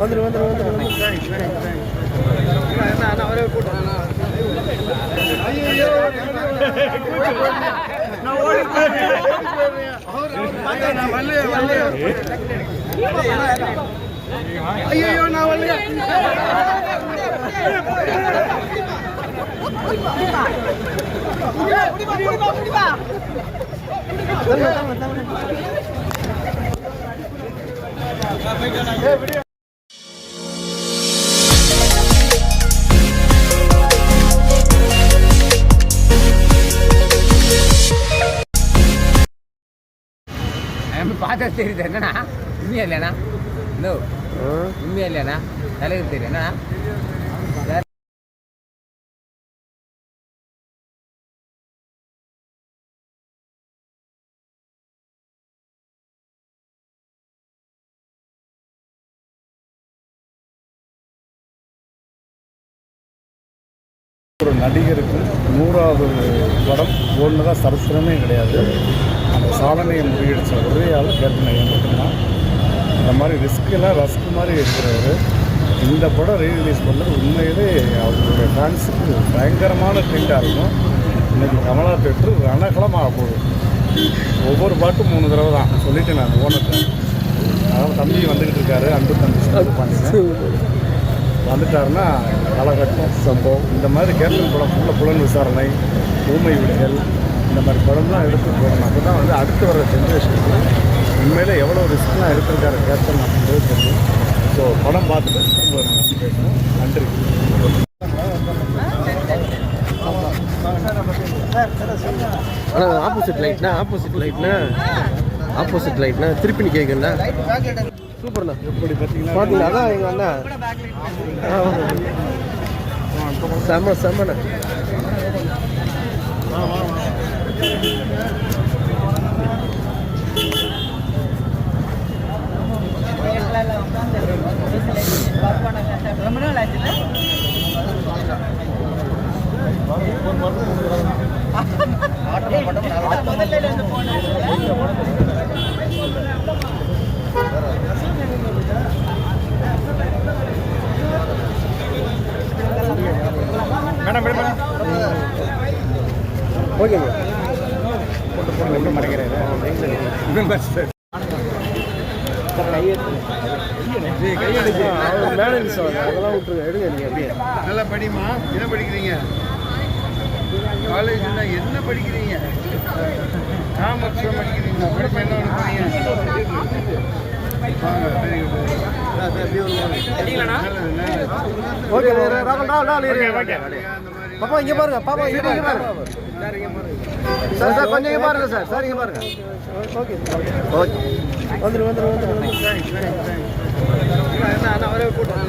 வந்துடும் வந்துடும் வந்துடும் ஐயோ நான் வரலையா முடிப்பா பார்த்தா தெரியுது. என்னண்ணா? உண்மையா இல்லையாண்ணா? இன்னோ உண்மையா இல்லையாண்ணா? தலைவர் தெரியும் என்னண்ணா? ஒரு நடிகருக்கு நூறாவது படம் ஓடுனதா சரித்திரமே கிடையாது. அந்த சாதனையை முறியடிச்ச ஒரே ஆள் கேப்டன் ஐயா மட்டும்தான். இந்த மாதிரி ரிஸ்க்கெல்லாம் ரஸ்க் மாதிரி இருக்கிறவர். இந்த படம் ரீரிலீஸ் பண்ணது உண்மையிலே அவருடைய ஃபேன்ஸுக்கு பயங்கரமான ட்ரெண்டாக இருக்கும். இன்னைக்கு கமலா தேட்டர் ரணகலமாக போகுது. ஒவ்வொரு பாட்டும் மூணு தடவை தான். சொல்லிட்டு நான் ஓனத்தை அதாவது தம்பி வந்துக்கிட்டு இருக்காரு அன்பு தம்பி ஸ்டார்ட் வந்துட்டாருன்னா காலகட்டம் சம்பவம். இந்த மாதிரி கேப்டன் படம் ஃபுல்லாக புலன் விசாரணை ஊமை விடைகள் இந்த மாதிரி படம்லாம் எடுத்து போகணும். அப்போ தான் வந்து அடுத்து வர ஜென்ரேஷனுக்கு உண்மையிலே எவ்வளோ ரிஸ்க்லாம் எடுத்திருக்காரு கேப்டன் அப்படின்றது தெரியும். ஸோ படம் பார்த்துட்டு உங்களை நான் பேசுகிறேன் நன்றி. அண்ணா ஆப்போசிட் லைட்னா ஆப்போசிட் லைட்னா ஆப்போசிட் லைட்னா திருப்பி நீ கேட்குண்ணா சூப்பர்ண்ணா. எப்படி பார்த்தீங்களா அதான் எங்கள் அண்ணா. செம்ம செம்மண்ணா மேடம் மேடம் ஓகேங்க அதெல்லாம் விட்டுருங்க எடுங்க நீங்கள் அப்படியே நல்லா படிமா என்ன படிக்கிறீங்க காலேஜ்ல என்ன படிக்கிறீங்க காமர்ஸ் படிக்கிறீங்க படிப்பு என்ன குட் ஓகே ராகுல் ராகுல் ராகுல் இரு பாப்பா இங்கே பாருங்க பாப்பா இங்கே இங்கே பாருங்க சார் சார் கொஞ்சம் இங்கே பாருங்க சார். சார் இங்கே பாருங்க. ஓகே வந்துடும் வந்துடும் வந்துடும் அவரே கூட்டம்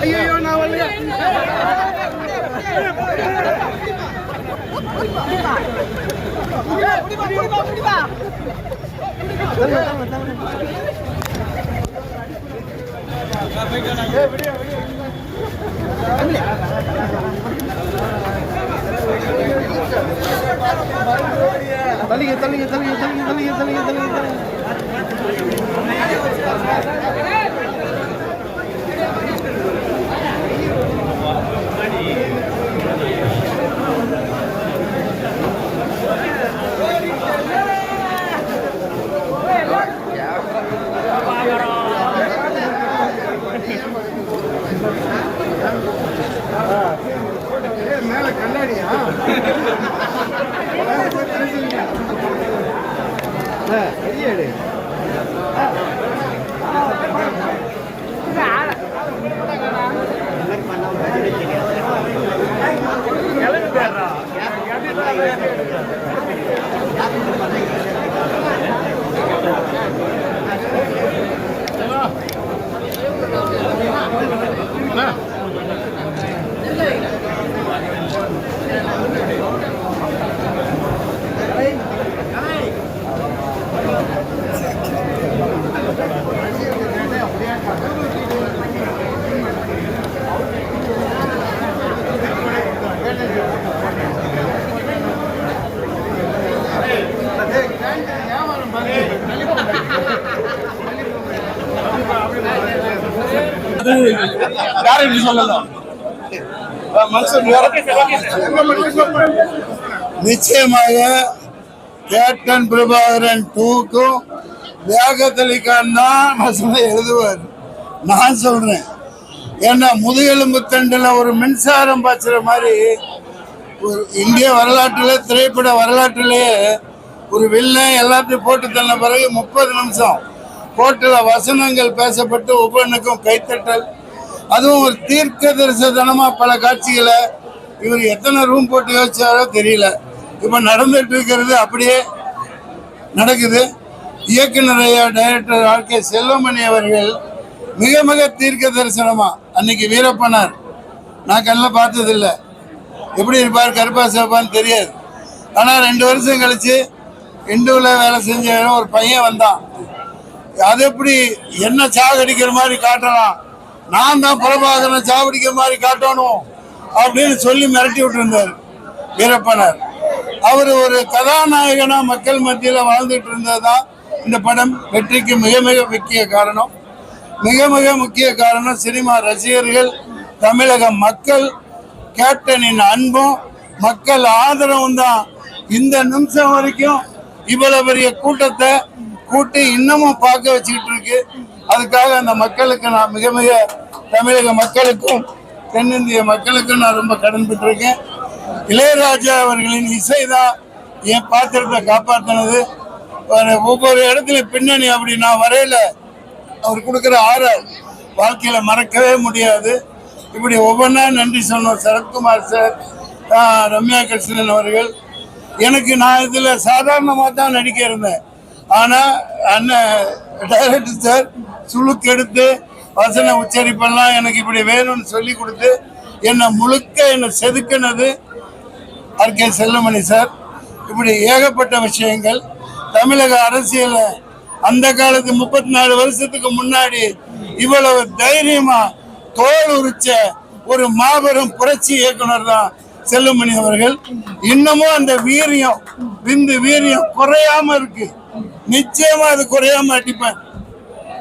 ஐயோ நான் வரலையா? புடிப்பா புடிப்பா புடிப்பா தள்ளிங்க தள்ளிங்க தள்ளிங்க தள்ளிங்க. தள்ளிங்க தள்ளிங்க தள்ளிங்க தள்ளிங்க なあ யாரும் சொல்லல. மனுஷன் நிச்சயமாக கேப்டன் பிரபாகரன் டூக்கும் வேகத்தலிக்கான் தான் வசனம் எழுதுவார். நான் சொல்றேன். ஏன்னா முதுகெலும்பு தண்டில் ஒரு மின்சாரம் பாய்ச்சுற மாதிரி ஒரு இந்திய வரலாற்றில் திரைப்பட வரலாற்றிலேயே ஒரு வில்லன் எல்லாத்தையும் போட்டு தள்ள பிறகு முப்பது நிமிஷம் கோர்ட்டில் வசனங்கள் பேசப்பட்டு ஒவ்வொன்றுக்கும் கைத்தட்டல். அதுவும் ஒரு தீர்க்க தரிசனமாக பல காட்சிகளை இவர் எத்தனை ரூம் போட்டு யோசிச்சாரோ தெரியல. இப்போ நடந்துட்டு இருக்கிறது அப்படியே நடக்குது. இயக்குனர் டைரக்டர் ஆர் கே செல்வமணி அவர்கள் மிக மிக தீர்க்க தரிசனமா அன்னைக்கு வீரப்பனார். நான் கண்ணில் பார்த்ததில்லை. எப்படி இருப்பார் கருப்பா சிவப்பான்னு தெரியாது. ஆனால் ரெண்டு வருஷம் கழிச்சு இந்துவில் வேலை செஞ்ச ஒரு பையன் வந்தான். அது எப்படி என்ன சாகடிக்கிற மாதிரி காட்டலாம்? நான் தான் பிரபாகரனை சாவடிக்கிற மாதிரி காட்டணும் அப்படின்னு சொல்லி மிரட்டி விட்டுருந்தார் வீரப்பனர். அவர் ஒரு கதாநாயகனா மக்கள் மத்தியில் வாழ்ந்துட்டு இருந்ததுதான் இந்த படம் வெற்றிக்கு மிக மிக முக்கிய காரணம். மிக மிக முக்கிய காரணம் சினிமா ரசிகர்கள் தமிழக மக்கள் கேப்டனின் அன்பும் மக்கள் ஆதரவும் தான். இந்த நிமிஷம் வரைக்கும் இவ்வளவு பெரிய கூட்டத்தை கூட்டி இன்னமும் பார்க்க வச்சுக்கிட்டு இருக்கு. அதுக்காக அந்த மக்களுக்கு நான் மிக மிக தமிழக மக்களுக்கும் தென்னிந்திய மக்களுக்கும் நான் ரொம்ப கடன் பெற்றிருக்கேன். இளையராஜா அவர்களின் இசை தான் என் பாத்திரத்தை காப்பாற்றினது ஒவ்வொரு இடத்துல பின்னணி அப்படி நான் வரையில. அவர் கொடுக்குற ஆறல் வாழ்க்கையில மறக்கவே முடியாது. இப்படி ஒவ்வொன்றா நன்றி சொன்னோம். சரத்குமார் சார் ரம்யா கிருஷ்ணன் அவர்கள். எனக்கு நான் இதில் சாதாரணமாக தான் நடிக்க இருந்தேன். ஆனால் அண்ணன் டைரக்டர் சார் சுளுக்கு எடுத்து வசன உச்சரிப்பெல்லாம் எனக்கு இப்படி வேணும்னு சொல்லி கொடுத்து என்னை முழுக்க என்னை செதுக்கினது ஆர் கே செல்லமணி சார். இப்படி ஏகப்பட்ட விஷயங்கள். தமிழக அரசியல அந்த காலத்து முப்பத்தி நாலு வருஷத்துக்கு முன்னாடி இவ்வளவு தைரியமா தோல் உரிச்ச ஒரு மாபெரும் புரட்சி இயக்குனர் தான் செல்லுமணி அவர்கள். இன்னமும் அந்த வீரியம் விந்து வீரியம் குறையாம இருக்கு. நிச்சயமா அது குறையாம அடிப்பேன்.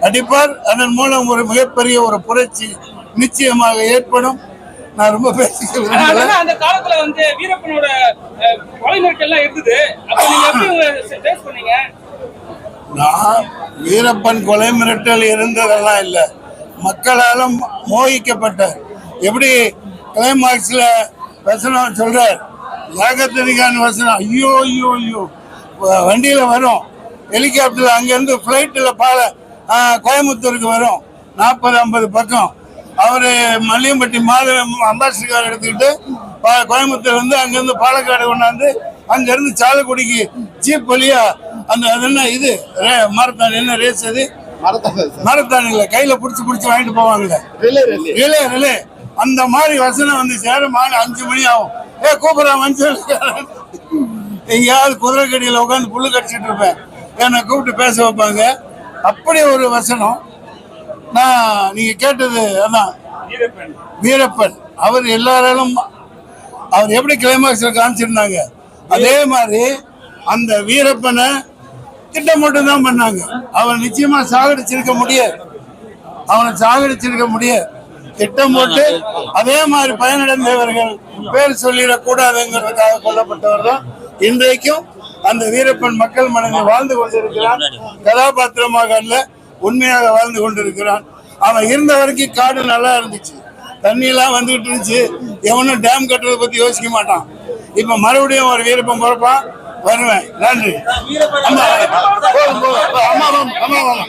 அடிப்பார் அதன் மூலம் ஒரு மிகப்பெரிய ஒரு புரட்சி நிச்சயமாக ஏற்படும். நான் ரொம்ப பேசிக்க விரும்பல. ஆனா அந்த காலத்துல வந்து வீரப்பனோட அஹ், கொலை மிரட்டல்லாம் இருந்தது. அப்ப நீங்க எப்படி ஃபேஸ் பண்ணீங்க? நான் வீரப்பன் கொலை மிரட்டல் இருந்ததெல்லாம் இல்லை. மக்களாலும் மோகிக்கப்பட்டார் எப்படி கிளைமாக்ஸில் வசனம் சொல்றார்? யாகத்தனிகான் வசனம். ஐயோ ஐயோ ஐயோ. வண்டியில வரும். ஹெலிகாப்டர் அங்கேருந்து ஃப்ளைட்டில் பால கோயம்புத்தூருக்கு வரும். நாற்பது ஐம்பது பக்கம். அவர் மல்லியம்பட்டி மாத அம்பாசிடர் எடுத்துக்கிட்டு கோயம்புத்தூர் வந்து அங்கேருந்து பாலக்காடு கொண்டாந்து அங்கேருந்து சாலக்குடிக்கு ஜீப் வழியா அந்த அது என்ன இது? ரே- மாரத்தான் என்ன ரேஸ் அது? மாரத்தான் இல்லை கையில் பிடிச்சி பிடிச்சி வாங்கிட்டு போவாங்கல்ல. Relay relay. அந்த மாதிரி வசனம் வந்து சேர மாலை அஞ்சு மணி ஆகும். ஏ கூப்பிடா மனுஷன் எங்கேயாவது குதிரை கடியில் உட்காந்து புல்லு கடிச்சிட்டு இருப்பேன். என்னை கூப்பிட்டு பேச வைப்பாங்க. அப்படி ஒரு வசனம். நான் நீங்க கேட்டது அதான். வீரப்பன். வீரப்பன். அவர் எல்லாராலும் அவர் எப்படி கிளைமாக்ஸ்ல காமிச்சிருந்தாங்க. அதே மாதிரி அந்த வீரப்பனை திட்டம் மட்டும் தான் பண்ணாங்க. அவன் நிச்சயமா சாகடிச்சிருக்க முடியாது. அவனை சாகடிச்சிருக்க முடியாது. திட்டம் போட்டு அதே மாதிரி பயனடைந்தவர்கள் பேர் சொல்லிடக்கூடாதுங்கிறதுக்காக கொல்லப்பட்டவர் தான் இன்றைக்கும் அந்த வீரப்பன் மக்கள் மனதில் வாழ்ந்து கொண்டிருக்கிறான். கதாபாத்திரமாக அல்ல உண்மையாக வாழ்ந்து கொண்டிருக்கிறான். அவன் இருந்த வரைக்கும் காடு நல்லா இருந்துச்சு. தண்ணியெல்லாம் வந்துகிட்டு இருந்துச்சு. எவனும் டேம் கட்டுறதை பத்தி யோசிக்க மாட்டான். இப்ப மறுபடியும் ஒரு வீரப்பன் பிறப்பான் வருவேன். நன்றி. அம்மா வாங்க, அம்மா வாங்க